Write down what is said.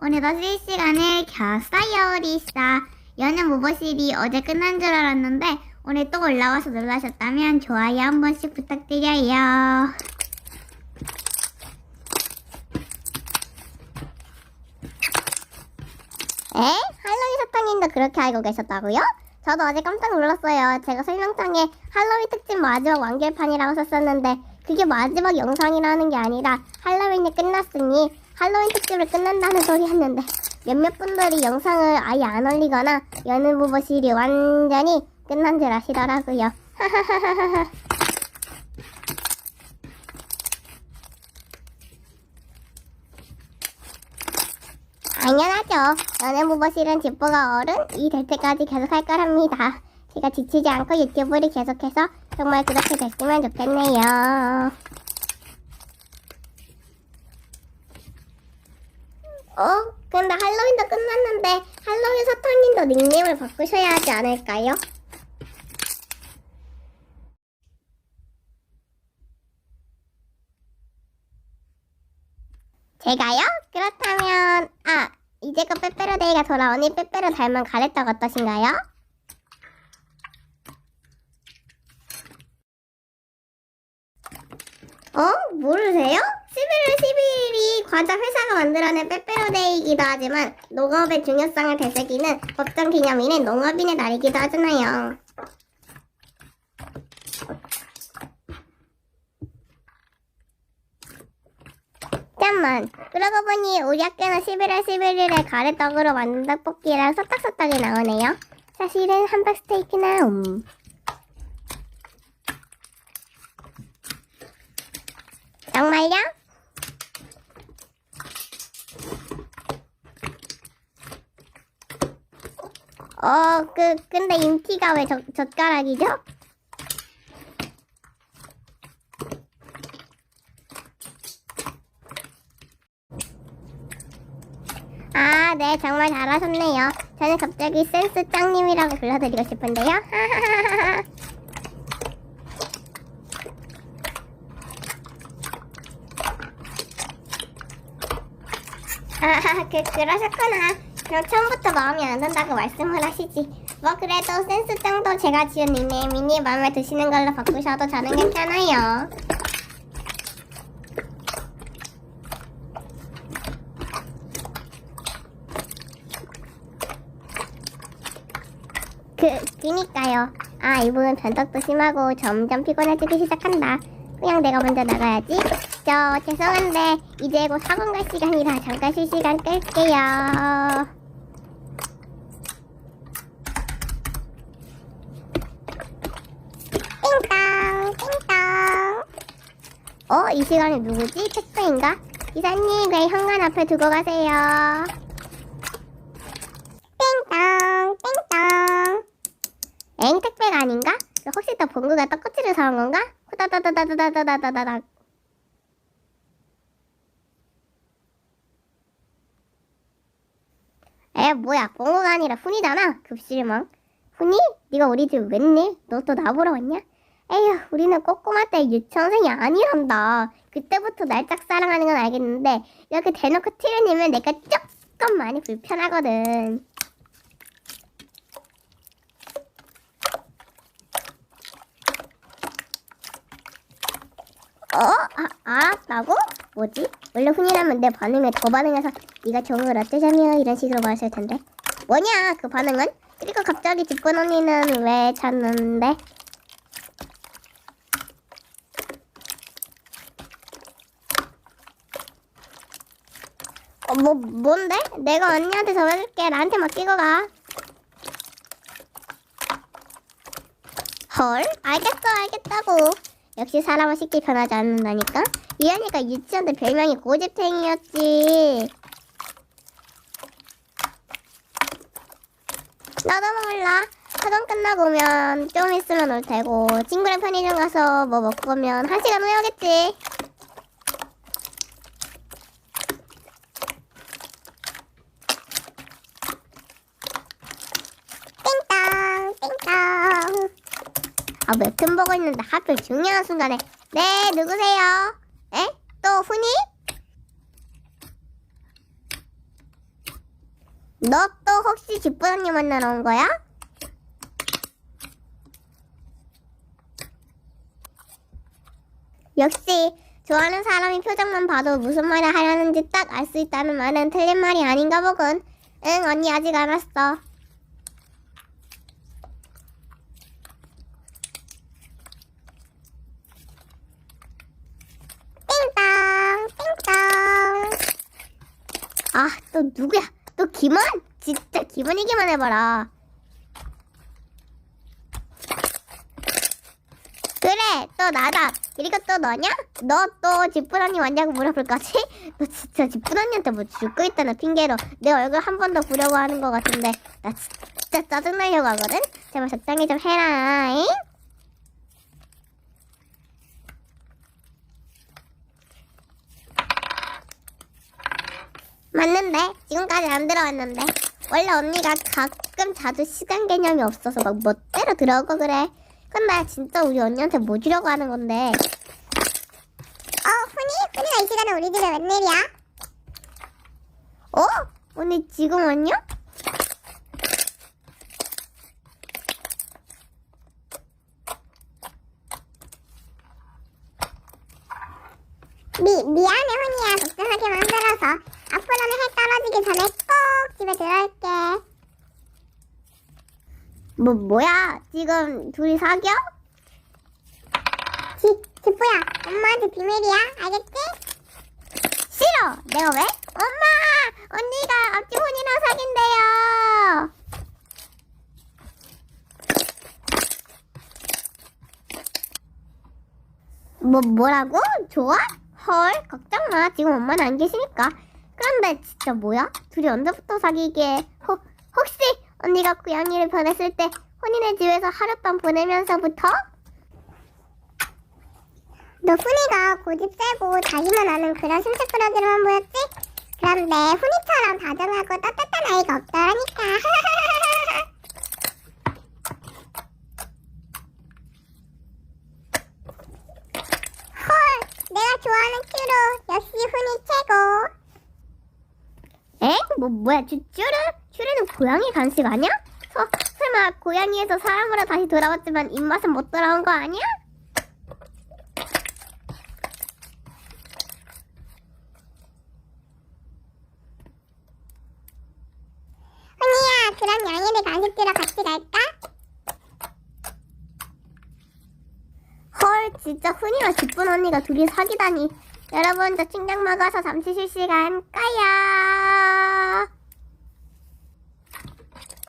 오늘도 실시간을 켰어요, 리사. 연애 모버실이 어제 끝난 줄 알았는데 오늘 또 올라와서 놀라셨다면 좋아요 한 번씩 부탁드려요. 에? 할로윈 사탕님도 그렇게 알고 계셨다고요? 저도 어제 깜짝 놀랐어요. 제가 설명창에 할로윈 특집 마지막 완결판이라고 썼었는데 그게 마지막 영상이라는 게 아니라 할로윈이 끝났으니 할로윈 특집을 끝난다는 소리였는데 몇몇 분들이 영상을 아예 안 올리거나 여느 부부실이 완전히 끝난 줄 아시더라고요. 당연하죠. 연애 무버실은 집보가 어른이 될 때까지 계속 할 거랍니다. 제가 지치지 않고 유튜브를 계속해서 정말 그렇게 됐으면 좋겠네요. 어? 근데 할로윈도 끝났는데 할로윈 사탕님도 닉네임을 바꾸셔야 하지 않을까요? 제가요? 그렇다면 아 이제껏 빼빼로데이가 돌아오니 빼빼로 닮은 가래떡 어떠신가요? 어? 모르세요? 11월 12일이 과자 회사가 만들어낸 빼빼로데이이기도 하지만 농업의 중요성을 되새기는 법정 기념일인 농업인의 날이기도 하잖아요. 잠만 그러고 보니 우리 학교는 11월 11일에 가래떡으로 만든 떡볶이랑 소떡소떡이 나오네요. 사실은 함박스테이크나 음. 정말요? 어, 그, 근데 인기가 왜 젓, 젓가락이죠? 아, 네, 정말 잘하셨네요. 저는 갑자기 센스 짱님이라고 불러드리고 싶은데요. 아, 그, 그러셨구나. 그럼 처음부터 마음에 안 든다고 말씀을 하시지. 뭐, 그래도 센스 짱도 제가 지은 닉네임이니 마음에 드시는 걸로 바꾸셔도 저는 괜찮아요. 그, 그니까요. 아, 이분은 변덕도 심하고 점점 피곤해지기 시작한다. 그냥 내가 먼저 나가야지. 저, 죄송한데, 이제 곧 학원 갈 시간이라 잠깐 쉴 시간 끌게요. 띵땅, 띵땅. 어, 이 시간에 누구지? 택배인가? 기사님, 왜 현관 앞에 두고 가세요? 띵땅, 띵땅. 엥 택배가 아닌가? 그 혹시 또 봉구가 떡꼬치를 사온 건가? 후다다다다다다다다다다. 에 뭐야 봉구가 아니라 훈이잖아 급실망. 훈이? 네가 우리 집 웬일? 너 또 나보러 왔냐? 에휴 우리는 꼬꼬마 때 유치원생이 아니란다. 그때부터 날짝 사랑하는 건 알겠는데 이렇게 대놓고 티를 내면 내가 조금 많이 불편하거든. 어? 아, 알았다고? 뭐지? 원래 훈이라면 내 반응에 더 반응해서 네가 정을 어쩌자며 이런 식으로 말했을 텐데 뭐냐 그 반응은? 그리고 갑자기 집번 언니는 왜 찾는데? 뭐, 뭔데? 내가 언니한테 전해줄게 나한테 맡기고 가 헐? 알겠어 알겠다고 역시 사람은 쉽게 변하지 않는다니까? 이하니까 유치원 때 별명이 고집탱이였지. 나도 몰라. 학원 끝나고 오면 좀 있으면 올 테고 친구랑 편의점 가서 뭐 먹고 오면 한 시간 후에 오겠지. 띵땅 띵땅 아, 웹툰 보고 있는데 하필 중요한 순간에 네, 누구세요? 에? 또 훈이? 너 또 혹시 언니 만나러 온 거야? 역시 좋아하는 사람이 표정만 봐도 무슨 말을 하려는지 딱 알 수 있다는 말은 틀린 말이 아닌가 보군. 응, 언니 아직 안 왔어. 아, 또 누구야? 또 김원? 진짜 기분이기만 해봐라. 그래, 또 나다. 그리고 또 너냐? 너 또 집분 언니 왔냐고 물어볼 거지? 너 진짜 집분 언니한테 뭐 죽고 있다는 핑계로 내 얼굴 한 번더 보려고 하는 것 같은데 나 진짜 짜증나려고 하거든? 제발 적당히 좀 해라, 잉? 맞는데 지금까지 안 들어왔는데 원래 언니가 가끔 자주 시간 개념이 없어서 막 멋대로 들어오고 그래 근데 진짜 우리 언니한테 뭐 주려고 하는 건데 어 훈이? 훈이가 이 시간에 우리 집에 웬일이야? 어? 언니 지금 왔냐? 미, 미안해 훈이야 걱정하게 만들어서 앞으로는 해 떨어지기 전에 꼭 집에 들어올게 뭐 뭐야 지금 둘이 사겨? 지, 지푸야 엄마한테 비밀이야 알겠지? 싫어 내가 왜? 엄마 언니가 앞집 훈이랑 사귄대요 뭐 뭐라고? 좋아? 헐 걱정 마 지금 엄마는 안 계시니까 그런데 진짜 뭐야? 둘이 언제부터 사귀게 혹 혹시 언니가 고양이를 보냈을 때 혼인의 집에서 하룻밤 보내면서부터? 너 훈이가 고집 세고 자기만 아는 그런 순삭꾸러기로만 보였지? 그런데 훈이처럼 다정하고 따뜻한 아이가 없더라니까 헐 내가 좋아하는 큐로 역시 훈이 최고 에? 뭐 뭐야 쭈, 쭈르? 고양이 간식 아니야? 서, 설마 고양이에서 사람으로 다시 돌아왔지만 입맛은 못 돌아온 거 아니야? 훈이야 그럼 양이네 간식 들어 같이 갈까? 헐 진짜 훈이랑 기쁜 언니가 둘이 사귀다니 여러분 저 친정 먹어서 잠시 쉴 시간 까야